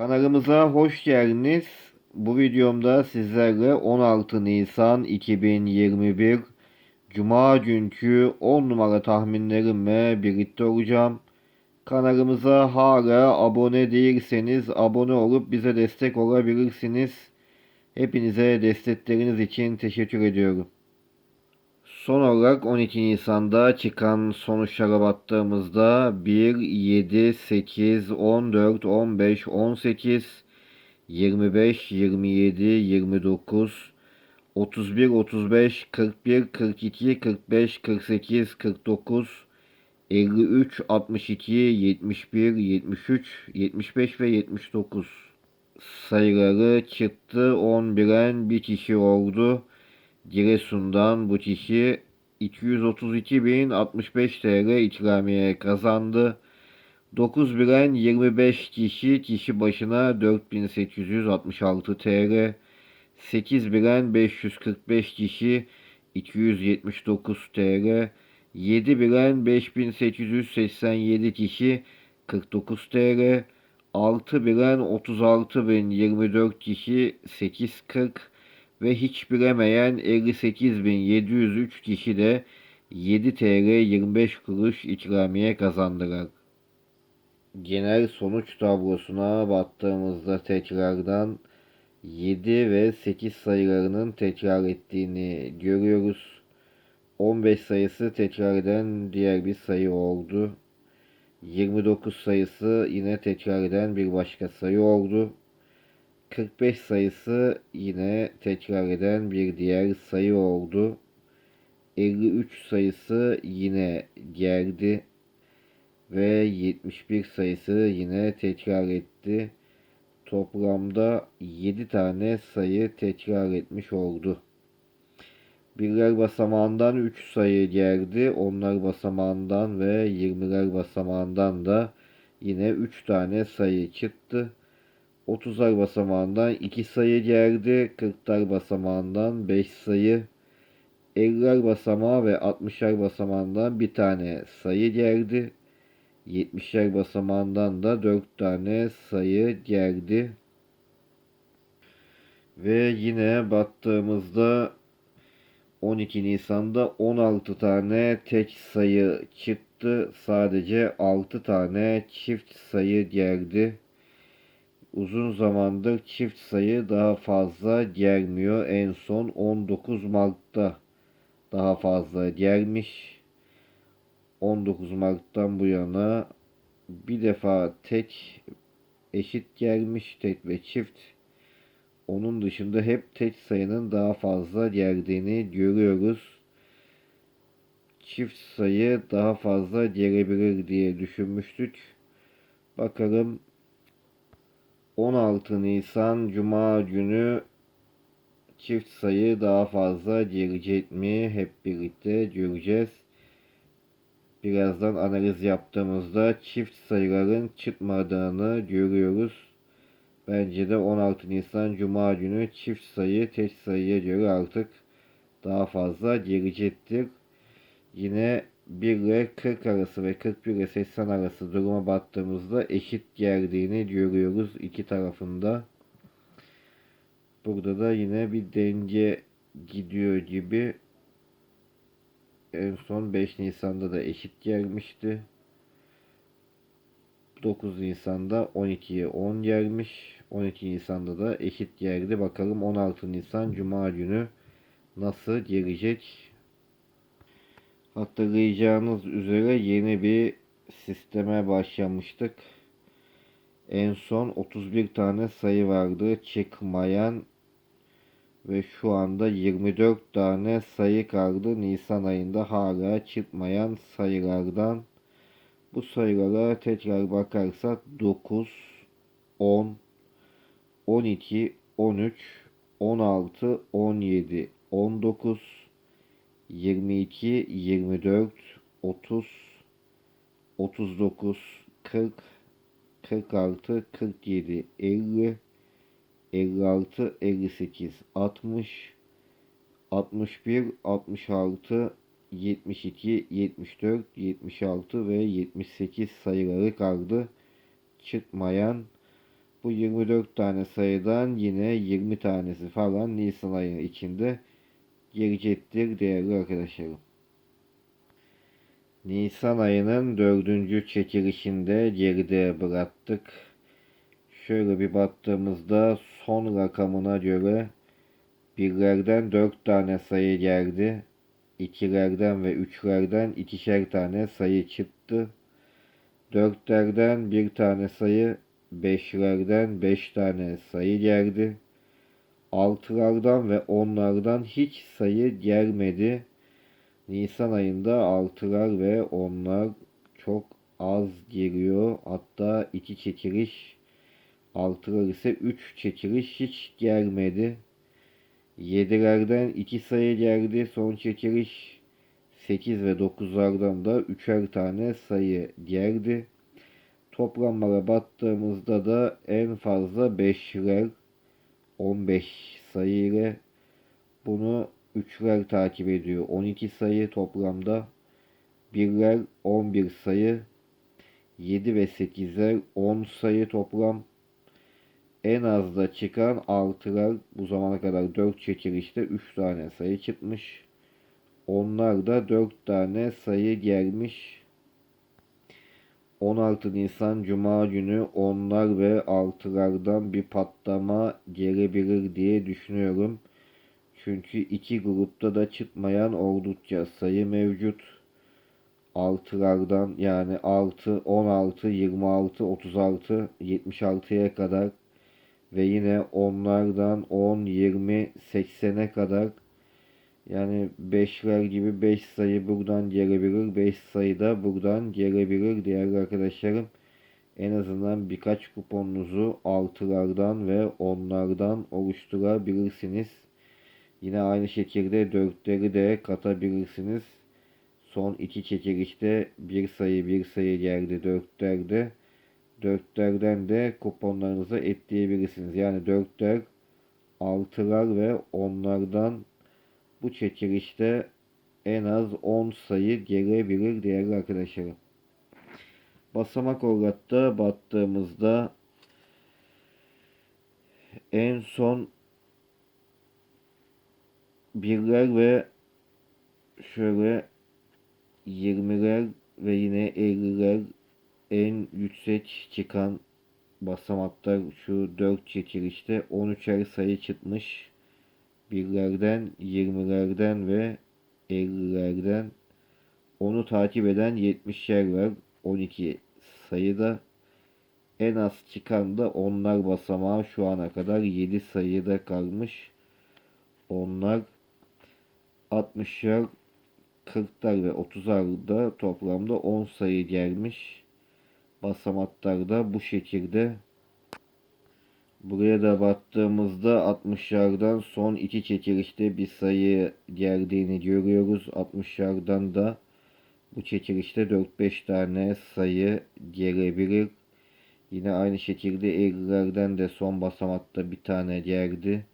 Kanalımıza hoş geldiniz. Bu videomda sizlerle 16 Nisan 2021 Cuma günkü 10 numara tahminlerimle birlikte olacağım. Kanalımıza hala abone değilseniz abone olup bize destek olabilirsiniz. Hepinize destekleriniz için teşekkür ediyorum. Son olarak 12 Nisan'da çıkan sonuçlara baktığımızda 1, 7, 8, 14, 15, 18, 25, 27, 29, 31, 35, 41, 42, 45, 48, 49, 53, 62, 71, 73, 75 ve 79 sayıları çıktı. 11'en bir kişi oldu. Giresun'dan bu kişi 232.065 TL ikramiye kazandı. 9 bilen 25 kişi kişi başına 4866 TL. 8 bilen 545 kişi 279 TL. 7 bilen 5887 kişi 49 TL. 6 bilen 36.024 kişi 840 ve hiç bilemeyen 58.703 kişi de 7 TL 25 kuruş ikramiye kazandılar. Genel sonuç tablosuna baktığımızda tekrardan 7 ve 8 sayılarının tekrar ettiğini görüyoruz. 15 sayısı tekrar eden diğer bir sayı oldu. 29 sayısı yine tekrar eden bir başka sayı oldu. 45 sayısı yine tekrar eden bir diğer sayı oldu. 53 sayısı yine geldi ve 71 sayısı yine tekrar etti. Toplamda 7 tane sayı tekrar etmiş oldu. Birler basamağından 3 sayı geldi. Onlar basamağından ve 20'ler basamağından da yine 3 tane sayı çıktı. 30'lar basamağından 2 sayı geldi. 40'lar basamağından 5 sayı. 50'ler basamağı ve 60'lar basamağından bir tane sayı geldi. 70'ler basamağından da 4 tane sayı geldi. Ve yine baktığımızda 12 Nisan'da 16 tane tek sayı çıktı. Sadece 6 tane çift sayı geldi. Uzun zamandır çift sayı daha fazla gelmiyor. En son 19 Mart'ta daha fazla gelmiş. 19 Mart'tan bu yana bir defa tek eşit gelmiş tek ve çift. Onun dışında hep tek sayının daha fazla geldiğini görüyoruz. Çift sayı daha fazla gelebilir diye düşünmüştük. Bakalım 16 Nisan Cuma günü çift sayı daha fazla gelecek mi? Hep birlikte göreceğiz. Birazdan analiz yaptığımızda çift sayıların çıkmadığını görüyoruz. Bence de 16 Nisan Cuma günü çift sayı tek sayıya göre artık daha fazla gelecektir. Yine 1 ile 40 arası ve 41 ile 80 arası duruma baktığımızda eşit geldiğini görüyoruz iki tarafında. Burada da yine bir denge gidiyor gibi. En son 5 Nisan'da da eşit gelmişti. 9 Nisan'da 12'ye 10 gelmiş. 12 Nisan'da da eşit geldi. Bakalım 16 Nisan Cuma günü nasıl gelecek? Hatırlayacağınız üzere yeni bir sisteme başlamıştık. En son 31 tane sayı vardı çıkmayan ve şu anda 24 tane sayı kaldı. Nisan ayında hala çıkmayan sayılardan. Bu sayılara tekrar bakarsak 9, 10, 12, 13, 16, 17, 19, 22, 24, 30, 39, 40, 46, 47, 50, 56, 58, 60, 61, 66, 72, 74, 76 ve 78 sayıları kaldı. Çıkmayan Bu 24 tane sayıdan yine 20 tanesi falan Nisan ayının içinde gelecektir değerli arkadaşlarım. Nisan ayının dördüncü çekilişinde geride bıraktık. Şöyle bir baktığımızda son rakamına göre birlerden 4 tane sayı geldi. İkilerden ve üçlerden ikişer tane sayı çıktı. Dörtlerden bir tane sayı, beşlerden beş tane sayı geldi. Altılardan ve onlardan hiç sayı gelmedi. Nisan ayında altılar ve onlar çok az giriyor. Hatta iki çekiliş, altılar ise üç çekiliş hiç gelmedi. Yedilerden iki sayı geldi. Son çekiliş 8 ve 9'lardan da üçer tane sayı geldi. Toplamlara baktığımızda da en fazla 5'ler 15 sayı ile bunu üçler takip ediyor. 12 sayı toplamda. Birler 11 sayı. 7 ve 8'ler 10 sayı toplam. En az da çıkan 6'lar bu zamana kadar 4 çekilişte 3 tane sayı çıkmış. Onlar da 4 tane sayı gelmiş. 16 Nisan Cuma günü onlar ve altılardan bir patlama gelebilir diye düşünüyorum. Çünkü iki grupta da çıkmayan oldukça sayı mevcut. Altılardan yani 6, 16, 26, 36, 76'ya kadar ve yine onlardan 10, 20, 80'e kadar yani 5'ler gibi 5 sayı buradan gelebilir. 5 sayı da buradan gelebilir değerli arkadaşlarım. En azından birkaç kuponunuzu 6'lardan ve 10'lardan oluşturabilirsiniz. Yine aynı şekilde 4'leri de katabilirsiniz. Son iki çekilişte bir sayı bir sayı geldi 4'lerde. 4'lerden de kuponlarınıza ekleyebilirsiniz. Yani 4'ler, 6'lar ve 10'lardan bu çekilişte en az 10 sayı gelebilir değerli arkadaşlarım. Basamak olarak baktığımızda en son birler ve şöyle 20'ler ve yine 50'ler en yüksek çıkan basamaklar şu 4 çekilişte 13'er sayı çıkmış. Birlerden, 20'lerden ve 50'lerden onu takip eden 70'ler var. 12 sayıda. En az çıkan da onlar basamağı şu ana kadar 7 sayıda kalmış. Onlar 60'lar, 40'lar ve 30'larda toplamda 10 sayı gelmiş. Basamaklar da bu şekilde. Buraya da baktığımızda 60'lardan son iki çekilişte bir sayı geldiğini görüyoruz. 60'lardan da bu çekilişte 4-5 tane sayı gelebilir. Yine aynı şekilde 50'lerden de son basamakta bir tane geldi.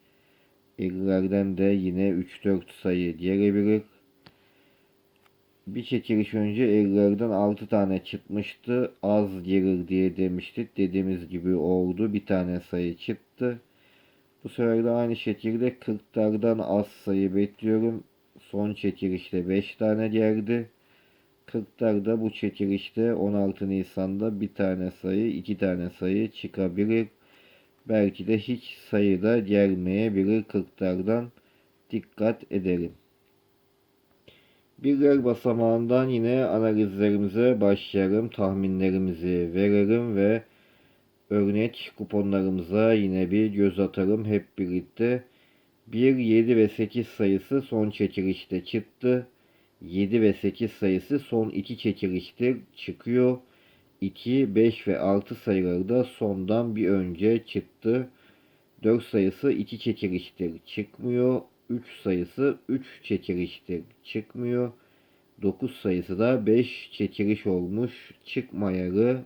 50'lerden de yine 3-4 sayı gelebilir. Bir çekiliş önce 50'lerden 6 tane çıkmıştı. Az gelir diye demiştik. Dediğimiz gibi oldu. Bir tane sayı çıktı. Bu sefer de aynı şekilde 40'lardan az sayı bekliyorum. Son çekilişte 5 tane geldi. 40'larda bu çekilişte 16 Nisan'da bir tane sayı, iki tane sayı çıkabilir. Belki de hiç sayı da gelmeyebilir 40'lardan. Dikkat edelim. Birler basamağından yine analizlerimize başlayalım. Tahminlerimizi verelim ve örnek kuponlarımıza yine bir göz atalım hep birlikte. 1, 7 ve 8 sayısı son çekilişte çıktı. 7 ve 8 sayısı son iki çekilişte çıkıyor. 2, 5 ve 6 sayıları da sondan bir önce çıktı. 4 sayısı 2 çekiliştir çıkmıyor. 3 sayısı 3 çekiliştir çıkmıyor. 9 sayısı da 5 çekiliş olmuş çıkmayalı.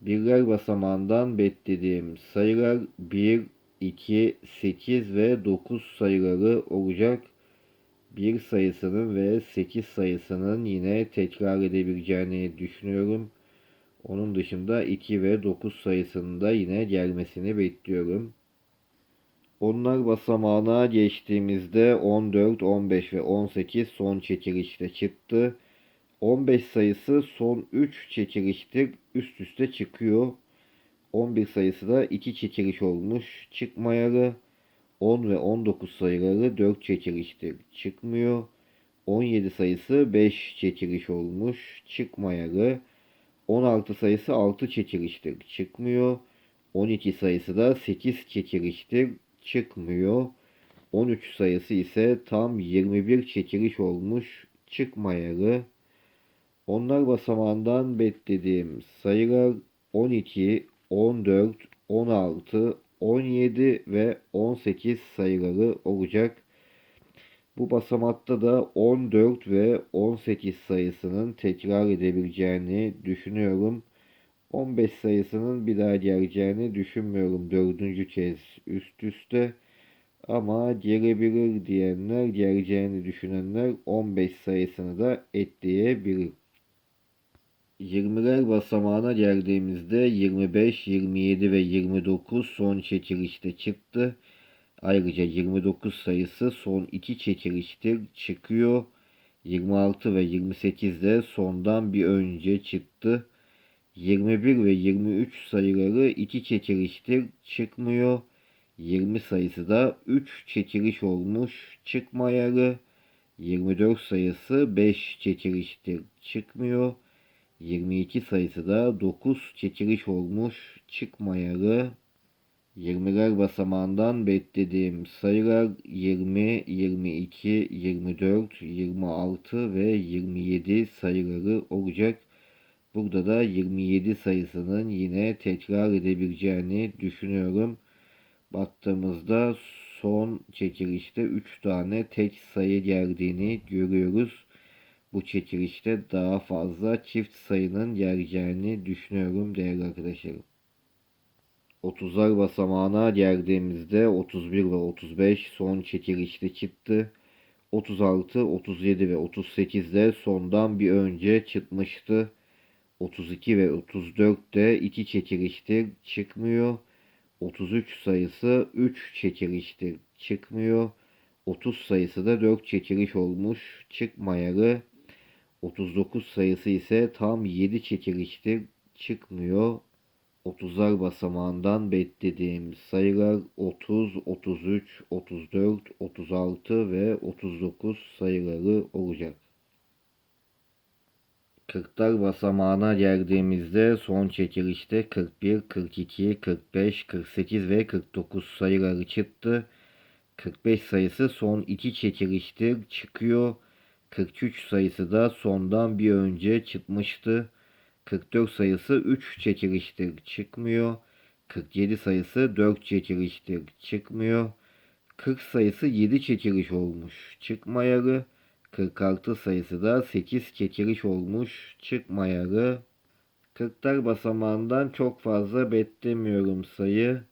Birler basamağından beklediğim sayılar 1, 2, 8 ve 9 sayıları olacak. 1 sayısının ve 8 sayısının yine tekrar edebileceğini düşünüyorum. Onun dışında 2 ve 9 sayısının da yine gelmesini bekliyorum. Onlar basamağına geçtiğimizde 14, 15 ve 18 son çekilişte çıktı. 15 sayısı son 3 çekiliştir üst üste çıkıyor. 11 sayısı da 2 çekiliş olmuş çıkmayalı. 10 ve 19 sayıları 4 çekiliştir çıkmıyor. 17 sayısı 5 çekiliş olmuş çıkmayalı. 16 sayısı 6 çekiliştir çıkmıyor. 12 sayısı da 8 çekiliştir çıkmıyor. 13 sayısı ise tam 21 çekiliş olmuş çıkmayalı. Onlar basamağından beklediğim sayılar 12, 14, 16, 17 ve 18 sayıları olacak. Bu basamakta da 14 ve 18 sayısının tekrar edebileceğini düşünüyorum. 15 sayısının bir daha geleceğini düşünmüyorum dördüncü kez üst üste. Ama gelebilir diyenler, geleceğini düşünenler 15 sayısını da ekleyebilir. 20'ler basamağına geldiğimizde 25, 27 ve 29 son çekilişte çıktı. Ayrıca 29 sayısı son iki çekiliştir çıkıyor. 26 ve 28 de sondan bir önce çıktı. 21 ve 23 sayıları iki çekiliştir çıkmıyor. 20 sayısı da 3 çekiliş olmuş çıkmayalı. 24 sayısı 5 çekiliştir çıkmıyor. 22 sayısı da 9 çekiliş olmuş çıkmayalı. 20'ler basamağından beklediğim sayılar 20, 22, 24, 26 ve 27 sayıları olacak. Burada da 27 sayısının yine tekrar edebileceğini düşünüyorum. Baktığımızda son çekilişte 3 tane tek sayı geldiğini görüyoruz. Bu çekilişte daha fazla çift sayının geleceğini düşünüyorum değerli arkadaşlarım. 30'lar basamağına geldiğimizde 31 ve 35 son çekilişte çıktı. 36, 37 ve 38 de sondan bir önce çıkmıştı. 32 ve 34 de iki çekiliştir çıkmıyor. 33 sayısı 3 çekiliştir çıkmıyor. 30 sayısı da 4 çekiliş olmuş çıkmayalı. 39 sayısı ise tam 7 çekiliştir çıkmıyor. 30'lar basamağından beklediğim sayılar 30, 33, 34, 36 ve 39 sayıları olacak. 40'lar basamağına geldiğimizde son çekilişte 41, 42, 45, 48 ve 49 sayıları çıktı. 45 sayısı son iki çekiliştir çıkıyor. 43 sayısı da sondan bir önce çıkmıştı. 44 sayısı 3 çekiliştir çıkmıyor. 47 sayısı 4 çekiliştir çıkmıyor. 40 sayısı 7 çekiliş olmuş çıkmayalı. 46 sayısı da 8 çekiliş olmuş çıkmayalı. 40'lar basamağından çok fazla beklemiyorum sayı.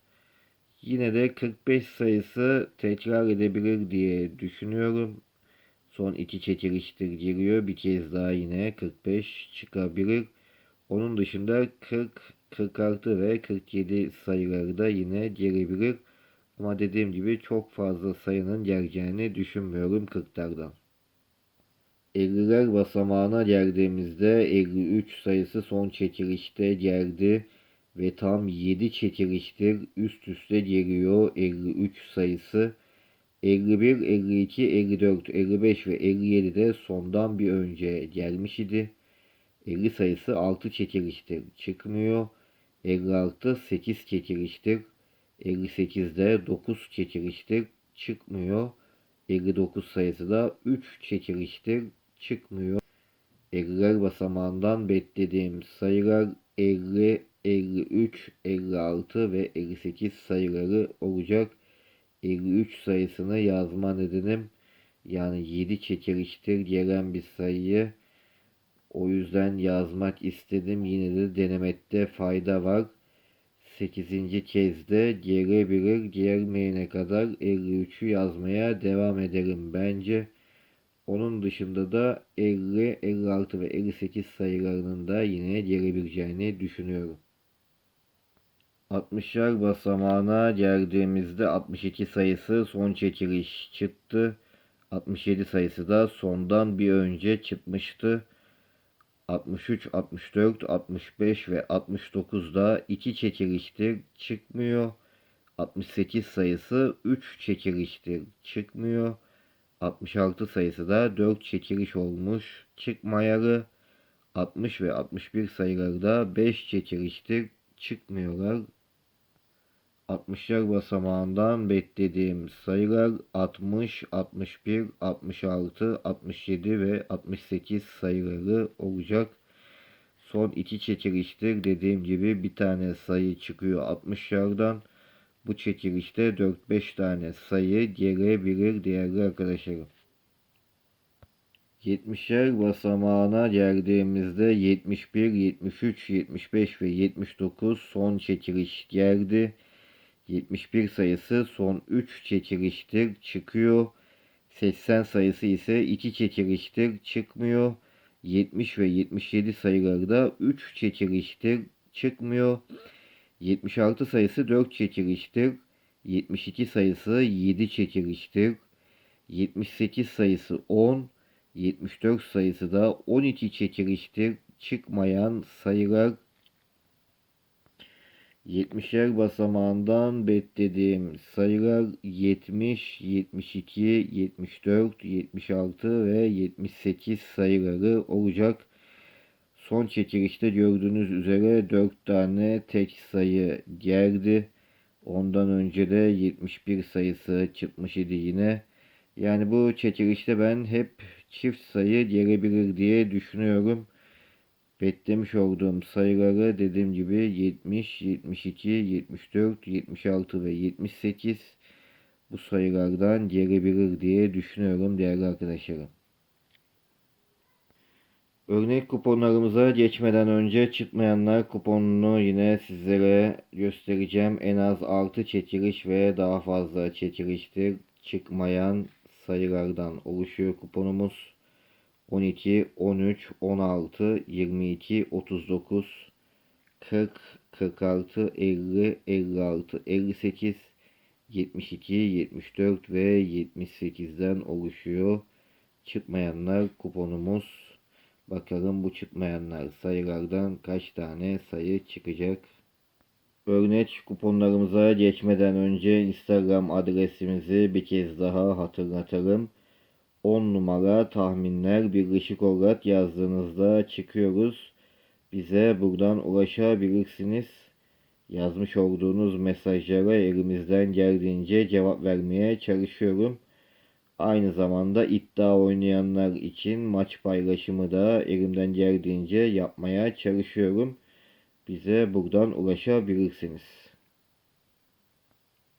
Yine de 45 sayısı tekrar edebilir diye düşünüyorum. Son iki çekiliştir giriyor. Bir kez daha yine 45 çıkabilir. Onun dışında 40, 46 ve 47 sayıları da yine gelebilir. Ama dediğim gibi çok fazla sayının geleceğini düşünmüyorum 40'lardan. 50'ler basamağına geldiğimizde 53 sayısı son çekilişte geldi ve tam 7 çekiliştir üst üste geliyor 53 sayısı. 51, 52, 54, 55 ve 57 de sondan bir önce gelmiş idi. 50 sayısı 6 çekiliştir çıkmıyor. 56 8 çekiliştir. 58'de 9 çekiliştir çıkmıyor. 59 sayısı da 3 çekiliştir çıkmıyor. 50'ler basamağından beklediğim sayılar 50, 53, 56 ve 58 sayıları olacak. 53 sayısını yazma nedenim yani 7 çekiliştir gelen bir sayıyı o yüzden yazmak istedim. Yine de denemekte fayda var. 8. kez de gelebilir. Gelmeyene kadar 53'ü yazmaya devam ederim bence. Onun dışında da 50, 56 ve 58 sayılarının da yine gelebileceğini düşünüyorum. 60'lar basamağına geldiğimizde 62 sayısı son çekiliş çıktı. 67 sayısı da sondan bir önce çıkmıştı. 63, 64, 65 ve 69 da 2 çekiliştir çıkmıyor. 68 sayısı 3 çekiliştir çıkmıyor. 66 sayısı da 4 çekiliş olmuş çıkmayalı. 60 ve 61 sayıları da 5 çekiliştir çıkmıyorlar. 60'lar basamağından beklediğim sayılar 60, 61, 66, 67 ve 68 sayıları olacak. Son iki çekiliştir. Dediğim gibi bir tane sayı çıkıyor 60'lardan. Bu çekilişte 4-5 tane sayı gelebilir değerli arkadaşlarım. 70'er basamağına geldiğimizde 71, 73, 75 ve 79 son çekiliş geldi. 71 sayısı son 3 çekiliştir çıkıyor. 80 sayısı ise 2 çekiliştir çıkmıyor. 70 ve 77 sayıları da 3 çekiliştir çıkmıyor. 76 sayısı 4 çekiliştir. 72 sayısı 7 çekiliştir. 78 sayısı 10. 74 sayısı da 12 çekiliştir. Çıkmayan sayılar 70'er basamağından beklediğim sayılar 70, 72, 74, 76 ve 78 sayıları olacak. Son çekilişte gördüğünüz üzere 4 tane tek sayı geldi. Ondan önce de 71 sayısı çıkmış idi yine. Yani bu çekilişte ben hep çift sayı gelebilir diye düşünüyorum. Beklemiş olduğum sayıları dediğim gibi 70, 72, 74, 76 ve 78 bu sayılardan gelebilir diye düşünüyorum değerli arkadaşlarım. Örnek kuponlarımıza geçmeden önce çıkmayanlar kuponunu yine sizlere göstereceğim. En az 6 çekiliş ve daha fazla çekiliştir. Çıkmayan sayılardan oluşuyor kuponumuz. 12, 13, 16, 22, 39, 40, 46, 50, 56, 58, 72, 74 ve 78'den oluşuyor. Çıkmayanlar kuponumuz. Bakalım bu çıkmayanlar sayılardan kaç tane sayı çıkacak. Örnek kuponlarımıza geçmeden önce Instagram adresimizi bir kez daha hatırlatalım. 10 numara tahminler birleşik olarak yazdığınızda çıkıyoruz. Bize buradan ulaşabilirsiniz. Yazmış olduğunuz mesajlara elimizden geldiğince cevap vermeye çalışıyorum. Aynı zamanda iddia oynayanlar için maç paylaşımı da elimden geldiğince yapmaya çalışıyorum. Bize buradan ulaşabilirsiniz.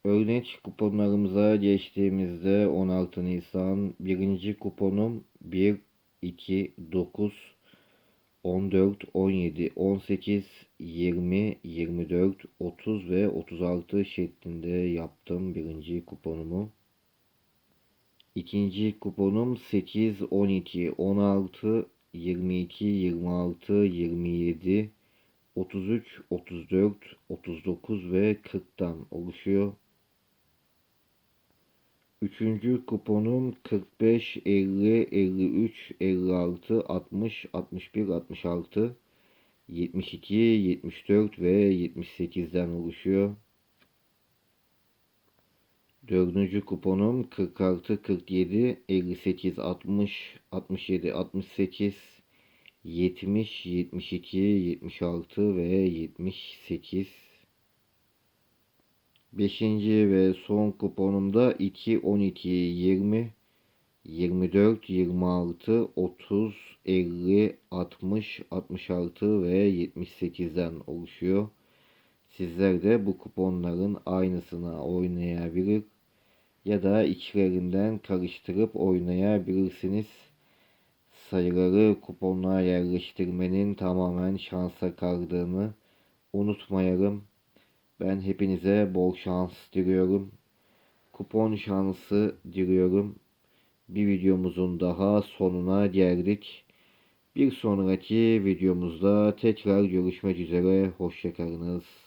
Örnek kuponlarımıza geçtiğimizde 16 Nisan birinci kuponum 1, 2, 9, 14, 17, 18, 20, 24, 30 ve 36 şeklinde yaptım birinci kuponumu. İkinci kuponum 8, 12, 16, 22, 26, 27, 33, 34, 39 ve 40'tan oluşuyor. Üçüncü kuponum 45, 50, 53, 56, 60, 61, 66, 72, 74 ve 78'den oluşuyor. Dördüncü kuponum 46, 47, 58, 60, 67, 68, 70, 72, 76 ve 78. Beşinci ve son kuponumda 2, 12, 20, 24, 26, 30, 50, 60, 66 ve 78'den oluşuyor. Sizler de bu kuponların aynısını oynayabilir ya da içlerinden karıştırıp oynayabilirsiniz. Sayıları kuponluğa yerleştirmenin tamamen şansa kaldığını unutmayalım. Ben hepinize bol şans diliyorum. Kupon şansı diliyorum. bir videomuzun daha sonuna geldik. Bir sonraki videomuzda tekrar görüşmek üzere. Hoşçakalınız.